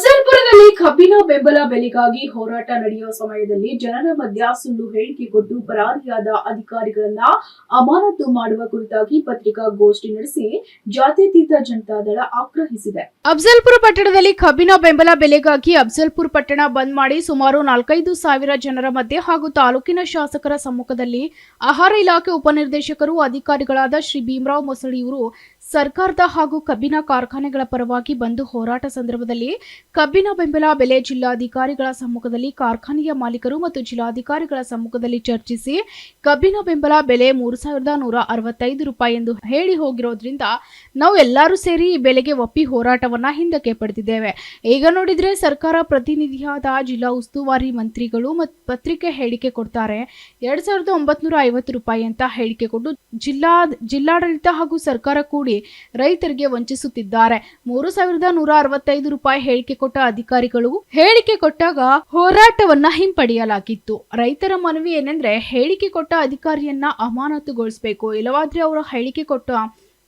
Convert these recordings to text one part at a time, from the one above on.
observe ಕಬ್ಬಿನ ಬೆಂಬಲ ಬೆಲೆಗಾಗಿ ಹೋರಾಟ ನಡೆಯುವ ಸಮಯದಲ್ಲಿ ಜನರ ಮಧ್ಯ ಸುಳ್ಳು ಹೇಳಿಕೆ ಕೊಟ್ಟು ಪರಾರಿಯಾದ ಅಧಿಕಾರಿಗಳನ್ನ ಅಮಾನತು ಮಾಡುವ ಕುರಿತಾಗಿ ಪತ್ರಿಕಾಗೋಷ್ಠಿ ನಡೆಸಿ ಜಾತ್ಯತೀತ ಜನತಾದಳ ಆಗ್ರಹಿಸಿದೆ. ಅಫಜಲ್ಪುರ ಪಟ್ಟಣದಲ್ಲಿ ಕಬ್ಬಿನ ಬೆಂಬಲ ಬೆಲೆಗಾಗಿ ಅಫಜಲ್ಪುರ ಪಟ್ಟಣ ಬಂದ್ ಮಾಡಿ ಸುಮಾರು ನಾಲ್ಕೈದು ಸಾವಿರ ಜನರ ಮಧ್ಯೆ ಹಾಗೂ ತಾಲೂಕಿನ ಶಾಸಕರ ಸಮ್ಮುಖದಲ್ಲಿ ಆಹಾರ ಇಲಾಖೆ ಉಪನಿರ್ದೇಶಕರು, ಅಧಿಕಾರಿಗಳಾದ ಶ್ರೀ ಭೀಮರಾವ್ ಮೊಸಳಿಯವರು ಸರ್ಕಾರದ ಹಾಗೂ ಕಬ್ಬಿನ ಕಾರ್ಖಾನೆಗಳ ಪರವಾಗಿ ಬಂದು ಹೋರಾಟ ಸಂದರ್ಭದಲ್ಲಿ ಕಬ್ಬಿನ ಬೆಂಬಲ ಬೆಲೆ ಜಿಲ್ಲಾಧಿಕಾರಿಗಳ ಸಮ್ಮುಖದಲ್ಲಿ ಕಾರ್ಖಾನೆಯ ಮಾಲೀಕರು ಮತ್ತು ಜಿಲ್ಲಾಧಿಕಾರಿಗಳ ಸಮ್ಮುಖದಲ್ಲಿ ಚರ್ಚಿಸಿ ಕಬ್ಬಿನ ಬೆಂಬಲ ಬೆಲೆ ಮೂರು ಸಾವಿರದ ನೂರ ಅರವತ್ತೈದು ರೂಪಾಯಿ ಎಂದು ಹೇಳಿ ಹೋಗಿರೋದ್ರಿಂದ ನಾವು ಎಲ್ಲರೂ ಸೇರಿ ಈ ಬೆಲೆಗೆ ಒಪ್ಪಿ ಹೋರಾಟವನ್ನ ಹಿಂದಕ್ಕೆ ಪಡೆದಿದ್ದೇವೆ. ಈಗ ನೋಡಿದ್ರೆ ಸರ್ಕಾರ ಪ್ರತಿನಿಧಿಯಾದ ಜಿಲ್ಲಾ ಉಸ್ತುವಾರಿ ಮಂತ್ರಿಗಳು ಮತ್ತು ಪತ್ರಿಕೆ ಹೇಳಿಕೆ ಕೊಡ್ತಾರೆ ಎರಡ್ ಸಾವಿರದ ಒಂಬತ್ನೂರ ಐವತ್ತು ರೂಪಾಯಿ ಅಂತ ಹೇಳಿಕೆ ಕೊಟ್ಟು ಜಿಲ್ಲಾ ಜಿಲ್ಲಾಡಳಿತ ಹಾಗೂ ಸರ್ಕಾರ ಕೂಡಿ ರೈತರಿಗೆ ವಂಚಿಸುತ್ತಿದ್ದಾರೆ. ಮೂರು ಸಾವಿರದ ನೂರ ಅರವತ್ತೈದು ರೂಪಾಯಿ ಹೇಳಿಕೆ ಕೊಟ್ಟ ಅಧಿಕಾರಿಗಳು ಹೇಳಿಕೆ ಕೊಟ್ಟಾಗ ಹೋರಾಟವನ್ನ ಹಿಂಪಡೆಯಲಾಗಿತ್ತು. ರೈತರ ಮನವಿ ಏನಂದ್ರೆ ಹೇಳಿಕೆ ಕೊಟ್ಟ ಅಧಿಕಾರಿಯನ್ನ ಅಮಾನತುಗೊಳಿಸಬೇಕು. ಇಲ್ಲವಾದ್ರೆ ಅವರು ಹೇಳಿಕೆ ಕೊಟ್ಟ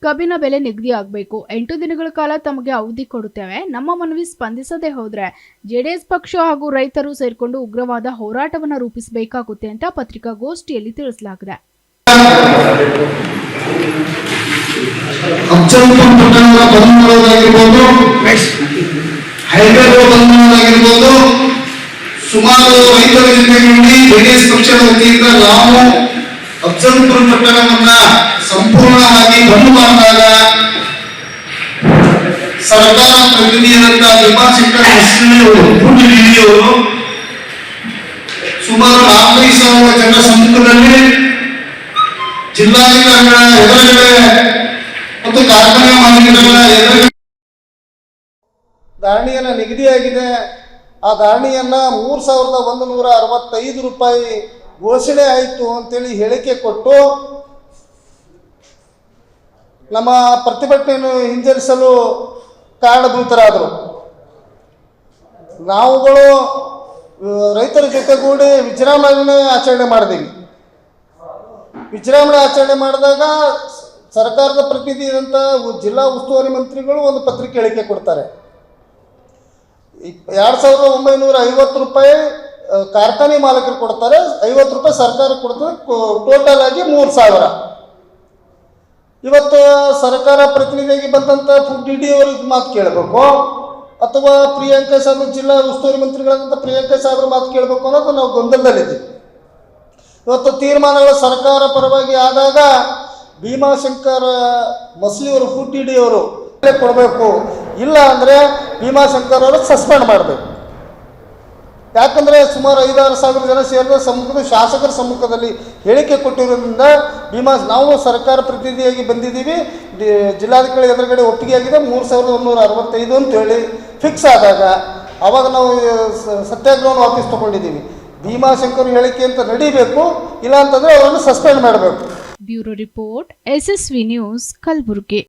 ಕಬ್ಬಿನ ಬೆಲೆ ನಿಗದಿ ಆಗಬೇಕು. ಎಂಟು ದಿನಗಳ ಕಾಲ ತಮಗೆ ಅವಧಿ ಕೊಡುತ್ತೇವೆ. ನಮ್ಮ ಮನವಿ ಸ್ಪಂದಿಸದೆ ಹೋದ್ರೆ ಜೆಡಿಎಸ್ ಪಕ್ಷ ಹಾಗೂ ರೈತರು ಸೇರಿಕೊಂಡು ಉಗ್ರವಾದ ಹೋರಾಟವನ್ನು ರೂಪಿಸಬೇಕಾಗುತ್ತೆ ಅಂತ ಪತ್ರಿಕಾಗೋಷ್ಠಿಯಲ್ಲಿ ತಿಳಿಸಲಾಗಿದೆ. ಬಂದ್ ಮಾಡೋದಾಗಿರ್ಬೋದು ಮಾಡೋದಾಗಿರ್ಬೋದು ಸುಮಾರು ರೈತರ ಜಿಲ್ಲೆಗಳಲ್ಲಿ ಜೆಡಿಎಸ್ ಪಕ್ಷದ ವತಿಯಿಂದ ನಾವು ಅಫ್ಜಲ್ಪುರ ಪಟ್ಟಣವನ್ನ ಸಂಪೂರ್ಣವಾಗಿ ಬಂದು ಮಾಡಿದಾಗ ಸರ್ಕಾರ ಪ್ರತಿನಿಧಿಯಾದಂತಹ ಭೀಮಾಶಂಕರ್ ಅವರು ಸುಮಾರು ನಾಲ್ಕೈದು ಸಾವಿರ ಜನರ ಸಮ್ಮುಖದಲ್ಲಿ ಜಿಲ್ಲಾಧಿಕಾರಿಗಳ ಎದುರುಗಡೆ ಮತ್ತು ಕಾರ್ಖಾನೆ ಮಾಲೀಕರುಗಳ ಎದುರುಗಡೆ ಧಾರಣೆಯನ್ನು ನಿಗದಿಯಾಗಿದೆ. ಆ ಧಾರಣೆಯನ್ನು ಮೂರು ಸಾವಿರದ ಒಂದು ನೂರ ಅರವತ್ತೈದು ರೂಪಾಯಿ ಘೋಷಣೆ ಆಯಿತು ಅಂತೇಳಿ ಹೇಳಿಕೆ ಕೊಟ್ಟು ನಮ್ಮ ಪ್ರತಿಭಟನೆಯನ್ನು ಹಿಂಜರಿಸಲು ಕಾರಣಭೂತರಾದರು. ನಾವುಗಳು ರೈತರ ಜೊತೆಗೂಡಿ ವಿಜೃಂಭಣೆ ಆಚರಣೆ ಮಾಡಿದೀವಿ. ವಿಜೃಂಭಣೆ ಆಚರಣೆ ಮಾಡಿದಾಗ ಸರ್ಕಾರದ ಪ್ರತಿನಿಧಿಯಾದಂಥ ಜಿಲ್ಲಾ ಉಸ್ತುವಾರಿ ಮಂತ್ರಿಗಳು ಒಂದು ಪತ್ರಿಕೆ ಹೇಳಿಕೆ ಕೊಡ್ತಾರೆ. ಎರಡು ಸಾವಿರದ ಒಂಬೈನೂರ ಐವತ್ತು ರೂಪಾಯಿ ಕಾರ್ಖಾನೆ ಮಾಲೀಕರು ಕೊಡ್ತಾರೆ, ಐವತ್ತು ರೂಪಾಯಿ ಸರ್ಕಾರ ಕೊಡ್ತಾರೆ ಟೋಟಲ್ ಆಗಿ ಮೂರು ಸಾವಿರ. ಇವತ್ತು ಸರ್ಕಾರ ಪ್ರತಿನಿಧಿಯಾಗಿ ಬಂದಂಥ ಫುಡ್ ಡಿ ಡಿ ಅವ್ರಿಗೆ ಮಾತು ಕೇಳಬೇಕು. ಅಥವಾ ಪ್ರಿಯಾಂಕಾ ಸಾಹ್ ಜಿಲ್ಲಾ ಉಸ್ತುವಾರಿ ಮಂತ್ರಿಗಳಾದಂಥ ಪ್ರಿಯಾಂಕಾ ಸಾಹೇಬ್ರ ಮಾತು ಕೇಳಬೇಕು ಅನ್ನೋದು ನಾವು ಗೊಂದಲದಲ್ಲಿದ್ದೀವಿ. ಇವತ್ತು ತೀರ್ಮಾನಗಳು ಸರ್ಕಾರ ಪರವಾಗಿ ಆದಾಗ ಭೀಮಾಶಂಕರ್ ಮಸ್ಲಿಯವರು ಫುಡ್ ಡಿ ಅವರು ಕೊಡಬೇಕು. ಇಲ್ಲ ಅಂದರೆ ಭೀಮಾಶಂಕರ್ ಅವರು ಸಸ್ಪೆಂಡ್ ಮಾಡಬೇಕು. ಯಾಕಂದರೆ ಸುಮಾರು ಐದಾರು ಸಾವಿರ ಜನ ಸೇರಿದ ಸಮ್ಮುಖದ ಶಾಸಕರ ಸಮ್ಮುಖದಲ್ಲಿ ಹೇಳಿಕೆ ಕೊಟ್ಟಿರೋದ್ರಿಂದ ಭೀಮಾ, ನಾವು ಸರ್ಕಾರ ಪ್ರತಿನಿಧಿಯಾಗಿ ಬಂದಿದ್ದೀವಿ. ಜಿಲ್ಲಾಧಿಕಾರಿ ಎದುರುಗಡೆ ಒಪ್ಪಿಗೆ ಆಗಿದೆ ಮೂರು ಸಾವಿರದ ಒಂದೂರ ಅರವತ್ತೈದು ಅಂತೇಳಿ ಫಿಕ್ಸ್ ಆದಾಗ ಆವಾಗ ನಾವು ಸತ್ಯಾಗ್ರಹವನ್ನು ವಾಪಸ್ ತೊಗೊಂಡಿದ್ದೀವಿ. ಭೀಮಾಶಂಕರ್ ಹೇಳಿಕೆ ಅಂತ ನಡಿಬೇಕು. ಇಲ್ಲ ಅಂತಂದರೆ ಅವರನ್ನು ಸಸ್ಪೆಂಡ್ ಮಾಡಬೇಕು. Bureau report, SSV news, Kalaburagi.